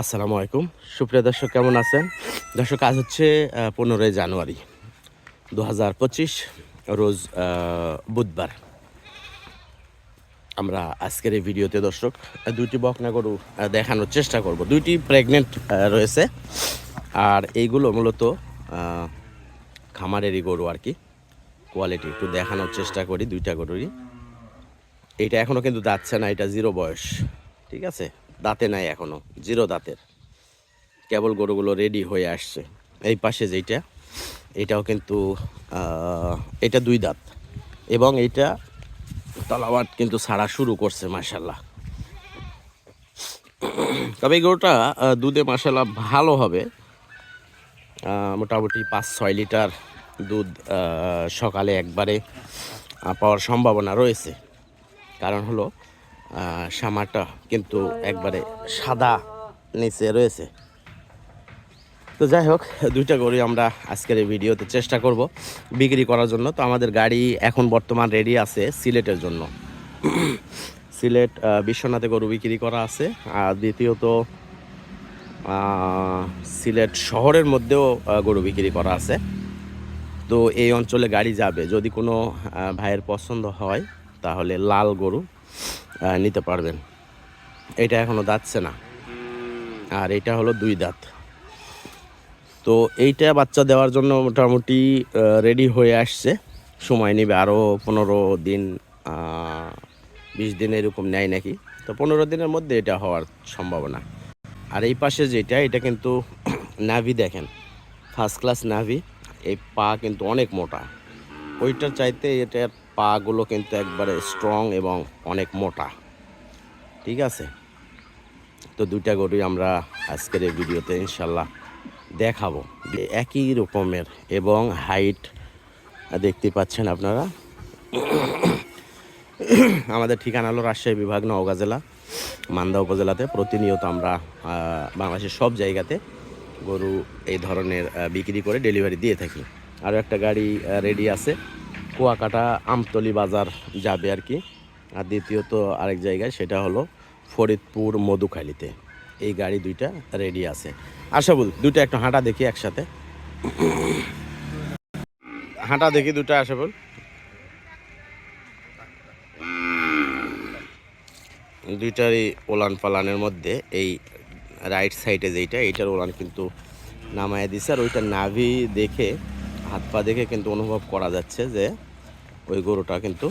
আসসালামু আলাইকুম। সুপ্রিয় দর্শক, কেমন আছেন? দর্শক, আজ হচ্ছে পনেরোই জানুয়ারি দু হাজার পঁচিশ রোজ বুধবার। আমরা আজকের এই ভিডিওতে দর্শক, দুইটি বকনা গরু দেখানোর চেষ্টা করব। দুইটি প্রেগনেন্ট রয়েছে। আর এইগুলো মূলত খামারেরই গরু আর কি। কোয়ালিটি একটু দেখানোর চেষ্টা করি, দুইটা গরুরই। এইটা এখনও কিন্তু দাঁতছে না, এটা জিরো বয়স। ঠিক আছে? দাঁতে নাই এখনও, জিরো দাঁতের। কেবল গরুগুলো রেডি হয়ে আসছে। এই পাশে যেইটা, এটাও কিন্তু এটা দুই দাঁত। এবং এইটা তলাবাট কিন্তু ছাড়া শুরু করছে মাসাল্লাহ তবে এই গরুটা দুধে মাসাল্লাহ ভালো হবে। মোটামুটি পাঁচ, ছয় লিটার দুধ সকালে একবারে পাওয়ার সম্ভাবনা রয়েছে। কারণ হলো আহ, সামারটা কিন্তু একবারে সাদা নিচে রয়েছে। তো যাই হোক দুইটা গরু আমরা আজকের এই ভিডিওতে চেষ্টা করব বিক্রি করার জন্য। তো আমাদের গাড়ি এখন বর্তমান রেডি আছে সিলেটের জন্য। সিলেট বিশ্বনাথে গরু বিক্রি করা আছে। আর দ্বিতীয়ত সিলেট শহরের মধ্যেও গরু বিক্রি করা আছে। তো এই অঞ্চলে গাড়ি যাবে। যদি কোনো ভাইয়ের পছন্দ হয় তাহলে লাল গরু। নিতে পারবেন। এটা এখনও দাঁতছে না। আর এটা হলো দুই দাঁত। তো এইটা বাচ্চা দেওয়ার জন্য মোটামুটি রেডি হয়ে আসছে। সময় নেবে আরও পনেরো দিন বিশ দিন এরকম নেয় নাকি। তো পনেরো দিনের মধ্যে এটা হওয়ার সম্ভাবনা। আর এই পাশে যেটা, এটা কিন্তু নাভি দেখেন। ফার্স্ট ক্লাস নাভি। এই পা কিন্তু অনেক মোটা। ওইটার চাইতে এটার পাগুলো কিন্তু একবারে স্ট্রং এবং অনেক মোটা। ঠিক আছে? তো দুইটা গরুই আমরা আজকের এই ভিডিওতে ইনশাল্লাহ দেখাবো। একই রকমের এবং হাইট দেখতে পাচ্ছেন আপনারা? আমাদের ঠিকানা হলো রাজশাহী বিভাগ, নওগাঁ জেলা, মান্দা উপজেলাতে। প্রতিনিয়ত আমরা বাংলাদেশের সব জায়গাতে গরু এই ধরনের বিক্রি করে ডেলিভারি দিয়ে থাকি। আরও একটা গাড়ি রেডি আছে। কুয়াকাটা আমতলি বাজার যাবে আর কি। আর দ্বিতীয়ত আরেক জায়গায় সেটা হলো ফরিদপুর মধুখালীতে। এই গাড়ি দুইটা রেডি আছে। আশা বল দুইটা একটু হাঁটা দেখি একসাথে। হাঁটা দেখি দুটা আশা বল দুইটারই ওলান পালানের মধ্যে এই রাইট সাইডে যেইটা, এইটার ওলান কিন্তু নামায় দিছে। আর ওইটা নাভি দেখে হাত পা দেখে কিন্তু অনুভব করা যাচ্ছে যে ওই গরুটা কিন্তু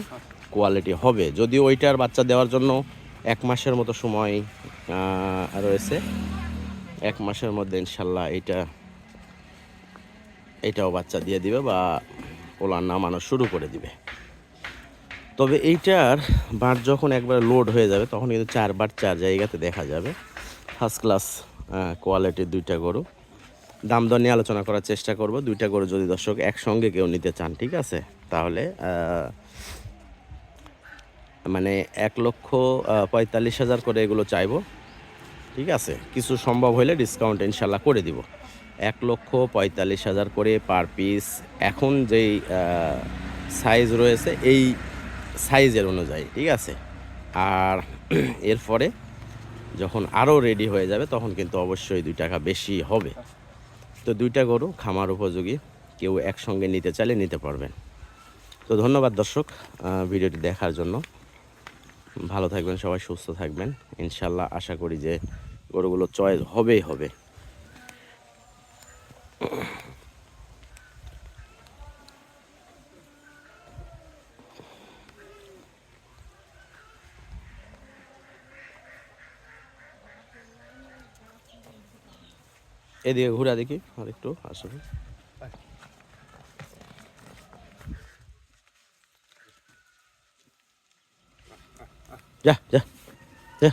কোয়ালিটি হবে। যদি ওইটার বাচ্চা দেওয়ার জন্য এক মাসের মতো সময় রয়েছে, এক মাসের মধ্যে ইনশাল্লাহ এটা এটাও বাচ্চা দিয়ে দিবে বা ওলান নামানো শুরু করে দিবে। তবে এইটার বার যখন একবার লোড হয়ে যাবে, তখন কিন্তু চারবার চার জায়গাতে দেখা যাবে। ফার্স্ট ক্লাস কোয়ালিটির দুইটা গরু। দাম দর নিয়ে আলোচনা করার চেষ্টা করব। দুইটা গরু যদি দর্শক একসঙ্গে কেউ নিতে চান, ঠিক আছে? তাহলে মানে এক লক্ষ পঁয়তাল্লিশ হাজার করে এগুলো চাইব, ঠিক আছে? কিছু সম্ভব হলে ডিসকাউন্ট ইনশাল্লাহ করে দিব। এক লক্ষ পঁয়তাল্লিশ হাজার করে পার পিস এখন যেই সাইজ রয়েছে, এই সাইজের অনুযায়ী, ঠিক আছে? আর এরপরে যখন আরও রেডি হয়ে যাবে, তখন কিন্তু অবশ্যই দুই টাকা বেশি হবে। তো দুইটা গরু খামার উপযোগী, কেউ একসঙ্গে নিতে চাইলে নিতে পারবেন। তো ধন্যবাদ দর্শক ভিডিওটি দেখার জন্য। ভালো থাকবেন, সবাই সুস্থ থাকবেন। ইনশাল্লাহ আশা করি যে গরুগুলো চয়েস হবেই হবে। এদিকে ঘুরে দেখি আর একটু আসবে যা যা যা।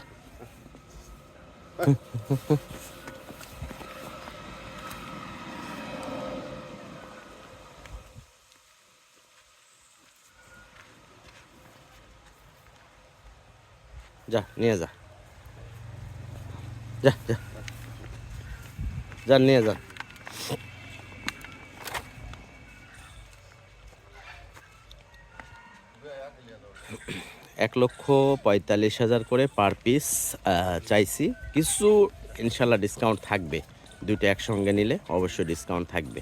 যা নিয়ে যা। যা যা। যা নিয়ে যান। এক লক্ষ পঁয়তাল্লিশ হাজার করে পার পিস চাইছি। কিছু, ইনশাল্লাহ ডিসকাউন্ট থাকবে। দুটো একসঙ্গে নিলে অবশ্যই ডিসকাউন্ট থাকবে।